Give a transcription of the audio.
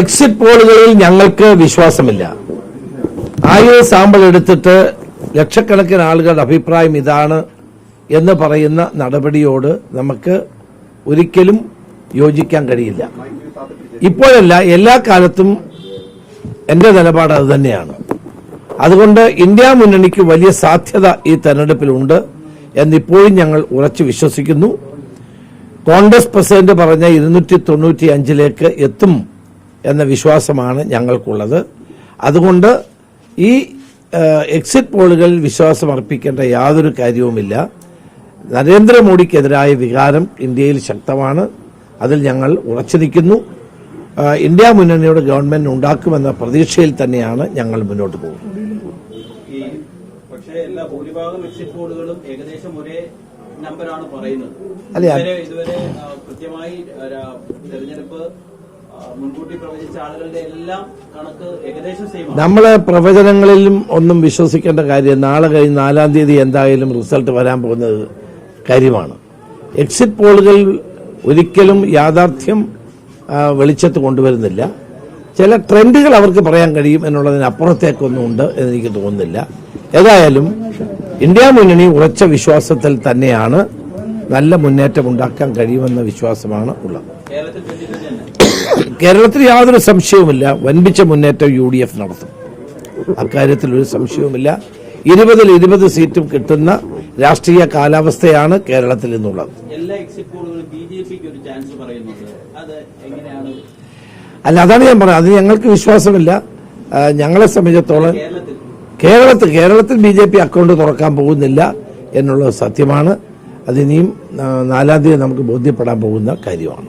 Exit പോളുകളിൽ ഞങ്ങൾക്ക് വിശ്വാസമില്ല. ആയിരം സാമ്പിൾ എടുത്തിട്ട് ലക്ഷക്കണക്കിന് ആളുകളുടെ അഭിപ്രായം ഇതാണ് എന്ന് പറയുന്ന നടപടിയോട് നമുക്ക് ഒരിക്കലും യോജിക്കാൻ കഴിയില്ല. ഇപ്പോഴല്ല എല്ലാ കാലത്തും എന്റെ നിലപാട് അത് തന്നെയാണ്. അതുകൊണ്ട് ഇന്ത്യ മുന്നണിക്ക് വലിയ സാധ്യത ഈ തെരഞ്ഞെടുപ്പിലുണ്ട് എന്നിപ്പോഴും ഞങ്ങൾ ഉറച്ചു വിശ്വസിക്കുന്നു. കോൺഗ്രസ് പ്രസിഡന്റ് പറഞ്ഞ ഇരുന്നൂറ്റി തൊണ്ണൂറ്റി അഞ്ചിലേക്ക് എത്തും എന്ന വിശ്വാസമാണ് ഞങ്ങൾക്കുള്ളത്. അതുകൊണ്ട് ഈ എക്സിറ്റ് പോളുകളിൽ വിശ്വാസം അർപ്പിക്കേണ്ട യാതൊരു കാര്യവുമില്ല. നരേന്ദ്രമോദിക്കെതിരായ വികാരം ഇന്ത്യയിൽ ശക്തമാണ്. അതിൽ ഞങ്ങൾ ഉറച്ചു നിൽക്കുന്നു. ഇന്ത്യ മുന്നണിയുടെ ഗവൺമെന്റ് ഉണ്ടാക്കുമെന്ന പ്രതീക്ഷയിൽ തന്നെയാണ് ഞങ്ങൾ മുന്നോട്ട് പോകുന്നത്. പക്ഷേ എല്ലാ ഭൂരിഭാഗം എക്സിറ്റ് പോളുകളും ഏകദേശം ഒരേ നമ്പറാണ് പറയുന്നത്. അല്ല, ഇതുവരെ ഇതുവരെ കൃത്യമായി തെരഞ്ഞെടുപ്പ് മുൻകൂട്ടി പ്രവചിച്ച ആളുകളുടെ എല്ലാം കണക്ക് ഏകദേശം സെയിം ആണ്. നമ്മളെ പ്രവചനങ്ങളിലും ഒന്നും വിശ്വസിക്കേണ്ട കാര്യം നാളെ കഴിഞ്ഞ് നാലാം തീയതി എന്തായാലും റിസൾട്ട് വരാൻ പോകുന്നത് കാര്യമാണ്. എക്സിറ്റ് പോളുകൾ ഒരിക്കലും യാഥാർത്ഥ്യം വെളിച്ചത്ത് കൊണ്ടുവരുന്നില്ല. ചില ട്രെൻഡുകൾ അവർക്ക് പറയാൻ കഴിയും എന്നുള്ളതിനപ്പുറത്തേക്കൊന്നും ഉണ്ട് എന്ന് എനിക്ക് തോന്നുന്നില്ല. ഏതായാലും ഇന്ത്യ മുന്നണി ഉറച്ച വിശ്വാസത്തിൽ തന്നെയാണ് നല്ല മുന്നേറ്റം ഉണ്ടാക്കാൻ കഴിയുമെന്ന വിശ്വാസമാണ് ഉള്ളത്. കേരളത്തിൽ യാതൊരു സംശയവുമില്ല. വൻപിച്ച മുന്നേറ്റം യു ഡി എഫ് നടത്തും. അക്കാര്യത്തിൽ ഒരു സംശയവുമില്ല. ഇരുപതിൽ ഇരുപത് സീറ്റും കിട്ടുന്ന രാഷ്ട്രീയ കാലാവസ്ഥയാണ് കേരളത്തിൽ ഇന്നുള്ളത്. അല്ല അതാണ് ഞാൻ പറഞ്ഞത്. അത് ഞങ്ങൾക്ക് വിശ്വാസമില്ല. ഞങ്ങളെ സംബന്ധിച്ചിടത്തോളം കേരളത്തിൽ കേരളത്തിൽ ബി ജെ പി അക്കൗണ്ട് തുറക്കാൻ പോകുന്നില്ല എന്നുള്ളത് സത്യമാണ്. അതിനിയും നാലാം തീയതി നമുക്ക് ബോധ്യപ്പെടാൻ പോകുന്ന കാര്യമാണ്.